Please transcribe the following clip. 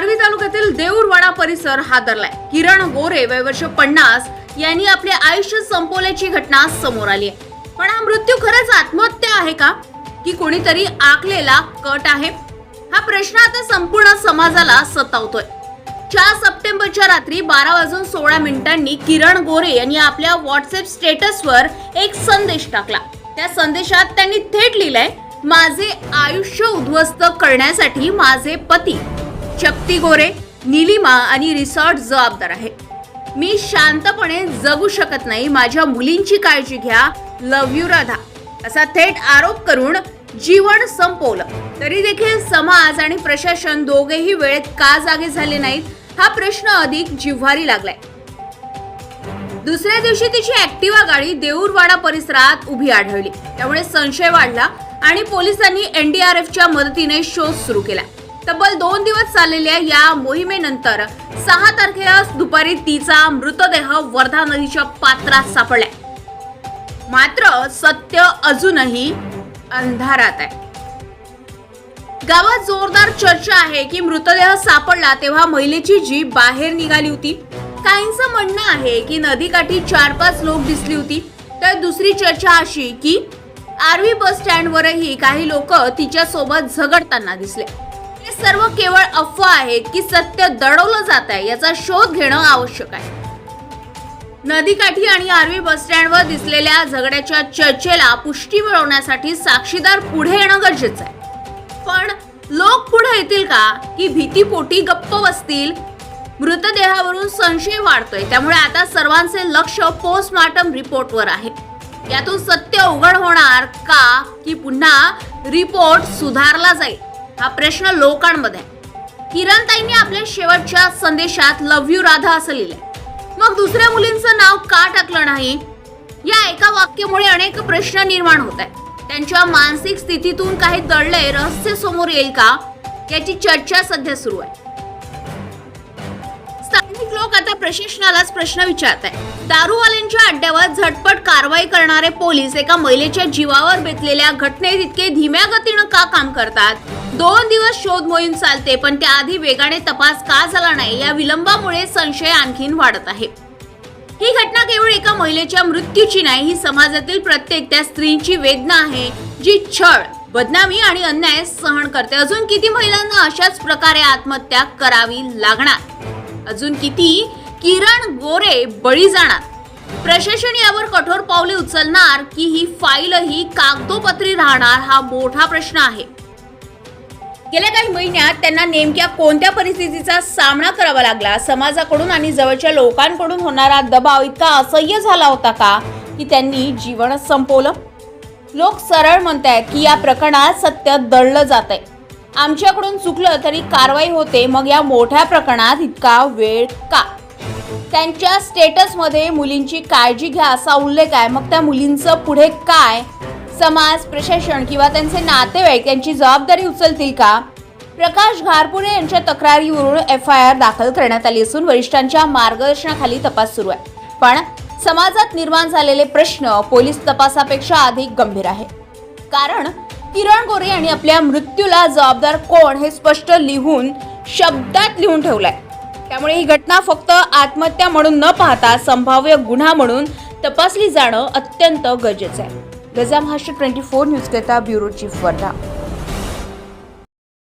आर्वी तालुक्यातील देऊरवाडा परिसर हादरलाय. किरण गोरे वय वर्ष पन्नास यांनी आपले आयुष्य संपवल्याची घटना समोर आली आहे. पण हा मृत्यू खरंच आत्महत्या आहे का? की कोणीतरी आखलेला कट आहे? हा प्रश्न आता संपूर्ण समाजाला सतावतोय. चार सप्टेंबरच्या रात्री बारा वाजून सोळा मिनिटांनी किरण गोरे यांनी आपल्या व्हॉट्सअप स्टेटसवर एक संदेश टाकला. त्या संदेशात त्यांनी थेट लिहिलंय माझे आयुष्य उद्ध्वस्त करण्यासाठी माझे पती शक्ती गोरे निलिमा आणि रिसॉर्ट जबाबदार आहे. मी शांतपणे जगू शकत नाही माझ्या मुलींची काळजी घ्या. Love you Radha. असा थेट आरोप करून जीवन संपवलं. तरी देखील समाज आणि प्रशासन दोघेही वेळेत का जागे झाले नाहीत हा प्रश्न अधिक जिव्हारी लागलाय. दुसऱ्या दिवशी तिची ऍक्टिवा गाडी देऊरवाडा परिसरात उभी आढळली. त्यामुळे संशय वाढला आणि पोलिसांनी एनडीआरएफच्या मदतीने शोध सुरू केला. तब्बल दोन दिवस चाललेल्या या मोहिमेनंतर सहा तारखेला दुपारी तिचा मृतदेह वर्धा नदीच्या पात्रात सापडलाय. मात्र सत्य अजूनही अंधारात आहे. गावात जोरदार चर्चा आहे की मृतदेह सापडला तेव्हा महिलेची जीप बाहेर निघाली होती. काहींचं म्हणणं आहे की नदीकाठी चार पाच लोक दिसली होती. तर दुसरी चर्चा अशी की आरवी बस स्टँडवरही काही लोक तिच्या सोबत झगडताना दिसले. हे सर्व केवळ अफवा आहेत की सत्य दडवलं जात आहे याचा शोध घेणं आवश्यक आहे. नदीकाठी आणि आर्वी बस स्टँडवर दिसलेल्या झगड्याच्या चर्चेला पुष्टी मिळवण्यासाठी साक्षीदार पुढे येणं गरजेचं आहे. पण लोक पुढे येतील का? की भीतीपोटी गप्प बसतील? मृतदेहावरून संशय वाढतोय. त्यामुळे आता सर्वांचे लक्ष पोस्टमार्टम रिपोर्टवर आहे. यातून सत्य उघड होणार का? की पुन्हा रिपोर्ट सुधारला जाईल? हा प्रश्न लोकांमध्ये. आहे किरणताईंनी आपल्या शेवटच्या संदेशात लव यू राधा असं लिहिलंय. मग दुसऱ्या मुलींचं नाव का टाकलं नाही? या एका वाक्यामुळे अनेक प्रश्न निर्माण होत आहेत. त्यांच्या मानसिक स्थितीतून काही दडले रहस्य समोर येईल का? याची चर्चा सध्या सुरू आहे. स्थानिक लोक आता प्रशासनालाच प्रश्न विचारत आहे दारूवाल्यांच्या अड्ड्यावर झटपट कारवाई करणारे पोलीस एका महिलेच्या जीवावर बेतलेल्या घटनेत इतके धीम्या गतीनं का काम करतात? दोन दिवस शोध मोहीम चालते पण त्याआधी वेगाने तपास का झाला नाही या विलंबामुळे संशय आणखीन वाढत आहे. ही घटना केवळ एका महिलेच्या मृत्यूची नाही ही समाजातील प्रत्येक त्या स्त्रीची वेदना आहे जी छळ बदनामी आणि अन्याय सहन करते. अजून किती महिलांना अशाच प्रकारे आत्महत्या करावी लागणार? अजून किती? किरण गोरे बळी जाणार? प्रशासन यावर कठोर पावले उचलणार की ही फाईलही कागदोपत्री राहणार हा मोठा प्रश्न आहे. गेल्या काही महिन्यात त्यांना नेमक्या कोणत्या परिस्थितीचा सामना करावा लागला? समाजाकडून आणि जवळच्या लोकांकडून होणारा दबाव इतका असह्य झाला होता का? की त्यांनी जीवन संपवलं? लोक सरळ म्हणतायत की या प्रकरणात सत्य दळलं जात आहे आमच्याकडून चुकलं तरी कारवाई होते मग या मोठ्या प्रकरणात इतका वेळ का? त्यांच्या स्टेटसमध्ये मुलींची काळजी घ्या असा उल्लेख आहे. मग त्या मुलींचं पुढे काय? समाज प्रशासन किंवा त्यांचे नातेवाईक यांची जबाबदारी उचलतील का? प्रकाश घारपुरे यांच्या तक्रारीवरून एफ आय आर दाखल करण्यात आली असून वरिष्ठांच्या मार्गदर्शनाखाली तपास सुरू आहे. पण समाजात निर्माण झालेले प्रश्न पोलीस तपासापेक्षा अधिक गंभीर आहे. कारण किरण गोरे यांनी आपल्या मृत्यूला जबाबदार कोण हे स्पष्ट लिहून शब्दात लिहून ठेवलंय. त्यामुळे ही घटना फक्त आत्महत्या म्हणून न पाहता संभाव्य गुन्हा म्हणून तपासली जाणं अत्यंत गरजेचं आहे. રઝામ હાસ્ટર ટ્વેન્ટી ફોર ન્યૂઝ કરતા બ્યુરો ચીફ વર્ધા